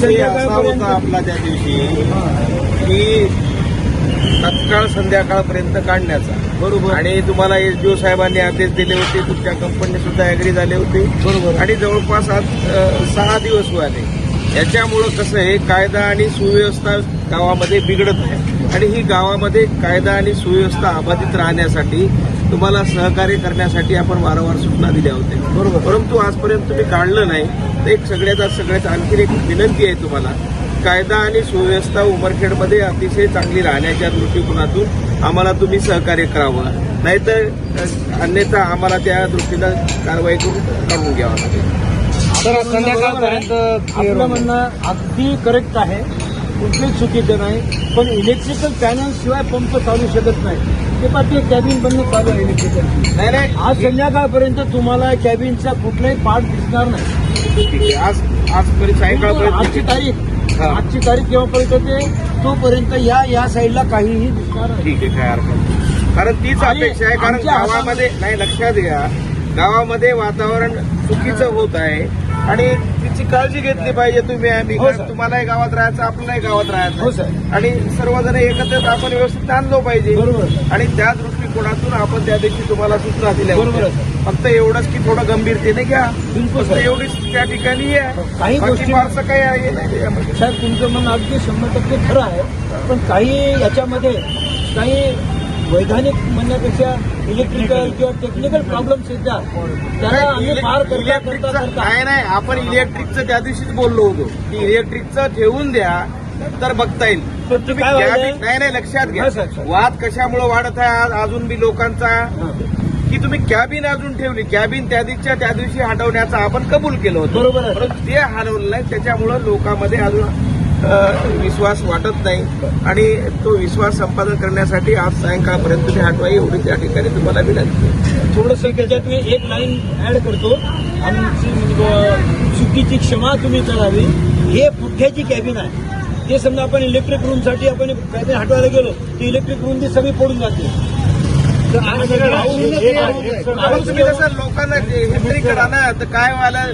विषय असा होता होता आपला त्या दिवशी? की तत्काळ संध्याकाळपर्यंत काढण्याचा. बरोबर. आणि तुम्हाला एसडीओ साहेबांनी आदेश दिले होते तुमच्या कंपनी सुद्धा ऍग्री झाले होते. बरोबर. आणि जवळपास आज अ, सहा दिवस झाले याच्यामुळं कसं आहे कायदा आणि सुव्यवस्था गावामध्ये बिघडत आहे. आणि ही गावामध्ये कायदा आणि सुव्यवस्था अबाधित राहण्यासाठी तुम्हाला सहकार्य करण्यासाठी आपण वारंवार सूचना दिल्या होत्या. बरोबर. परंतु आजपर्यंत तुम्ही काढलं नाही तर एक सगळ्यात सगळ्यात आणखी एक विनंती आहे तुम्हाला. कायदा आणि सुव्यवस्था उमरखेडमध्ये अतिशय चांगली राहण्याच्या दृष्टिकोनातून आम्हाला तुम्ही सहकार्य करावं. नाहीतर अन्यथा आम्हाला त्या दृष्टीनं कारवाई करून काढून घ्यावं लागेल. तर संध्याकाळपर्यंत आपलं म्हणणं अगदी करेक्ट आहे. कुठलीच चुकीचं नाही. पण इलेक्ट्रिकल पॅनल शिवाय पंप चालू शकत नाही. ते पण ते कॅबिन बंद चालू आहे इलेक्ट्रिकल नाही नाही. आज संध्याकाळपर्यंत तुम्हाला कॅबिनचा कुठलाही पार्ट दिसणार नाही. ठीक आहे. आज आजपर्यंत सायंकाळपर्यंत आजची तारीख हा. आजची तारीख केव्हापर्यंत ते तोपर्यंत या या साईडला काहीही दिसणार नाही. ठीक आहे काय हरकत नाही. कारण तीच आणि अपेक्षा आहे कारण आमच्या गावामध्ये नाही लक्षात घ्या. गावामध्ये वातावरण चुकीचं होत आहे. आणि तिची काळजी घेतली पाहिजे तुम्ही आम्ही हो, सर. तुम्हालाही गावात राहायचं आपल्यालाही गावात हो, राहायचं सर. आणि सर्वजण एकत्रित आपण व्यवस्थित आणलो पाहिजे बरोबर. आणि त्या दृष्टिकोनातून आपण त्या दिवशी तुम्हाला सूचना दिल्या बरोबर होत्या. आहे, फक्त एवढंच की थोडं गंभीरतेने घ्या बिलकुल, फक्त सर. एवढीच त्या ठिकाणी आहे काही बाकी गोष्टी- फारसं काही आहे नाही त्याच्यामध्ये. साहेब तुमचं म्हणणं अगदी शंभर टक्के खरं आहे पण काही याच्यामध्ये काही वैधानिक म्हणण्यापेक्षा इलेक्ट्रिकल किंवा टेक्निकल प्रॉब्लेम्स येतात त्याला आम्ही पार करता करता इलेक्ट्रिकचं करता. नाही नाही आपण इलेक्ट्रिकचं त्या दिवशीच बोललो होतो. की इलेक्ट्रिकचं ठेवून द्या तर बघता येईल. पण तुम्ही काय नाही नाही लक्षात घ्या. हा, सर, सर. वाद कशामुळे वाढत आहे आज? अजून बी लोकांचा. हां. की तुम्ही कॅबिन अजून ठेवली? कॅबिन त्या दिवशीच्या त्या दिवशी हटवण्याचा आपण कबूल केलं होतं. बरोबर आहे. परंतु ते हलवलं नाही त्याच्यामुळं लोकांमध्ये अजून विश्वास वाटत नाही. आणि तो विश्वास संपादन करण्यासाठी आज सायंकाळपर्यंत तुम्ही हटवा एवढी त्या ठिकाणी तुम्हाला विनंती. थोडंसं त्याच्यात मी एक लाईन ऍड करतो. आमची म्हणजे चुकीची क्षमा तुम्ही करावी. हे पुठ्याची कॅबिन आहे. ते समजा आपण इलेक्ट्रिक रूमसाठी आपण कॅबिन हटवायला गेलो तर इलेक्ट्रिक रूम ती सगळी पडून जाते. तुम्ही कसं लोकांना जे हे तरी करा ना तर काय व्हायला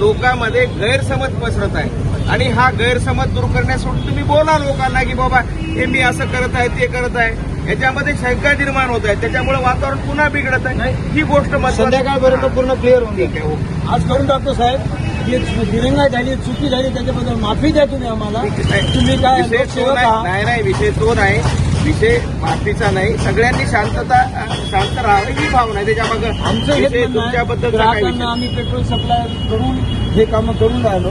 लोकांमध्ये गैरसमज पसरत आहे आणि हा गैरसमज दूर करण्यासाठी तुम्ही बोला लोकांना की बाबा हे मी असं करत आहे ते करत आहे. याच्यामध्ये शंका निर्माण होत आहे. त्याच्यामुळे वातावरण पुन्हा बिघडत आहे. ही गोष्ट. संध्याकाळपर्यंत पूर्ण क्लिअर होऊन हो. आज करून टाकतो साहेब. जी दिरंगाई झाली चुकी झाली त्याच्याबद्दल माफी द्या तुम्ही आम्हाला. तुम्ही काय नाही. विषय तो नाही. विषय माफीचा नाही सगळ्यांनी शांतता शांत राहावी ही भावना आहे त्याच्यामागे आमचं तुमच्याबद्दल काय ग्राहकांना आम्ही पेट्रोल सप्लाय करून हे कामं करून राहिलो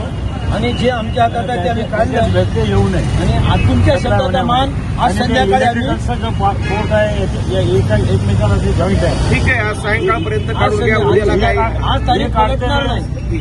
आणि जे आमच्या हातात आहे ते आम्ही काढलं व्यत्यय येऊ नये आणि आज तुमच्या शब्दाचा मान आज संध्याकाळी आम्ही कोर्ट आहे या- एका एकमेकाला जे जॉईंट आहे ठीक आहे आज सायंकाळपर्यंत आज काढून घ्या उद्याला काय आज तारीख पलटणार नाही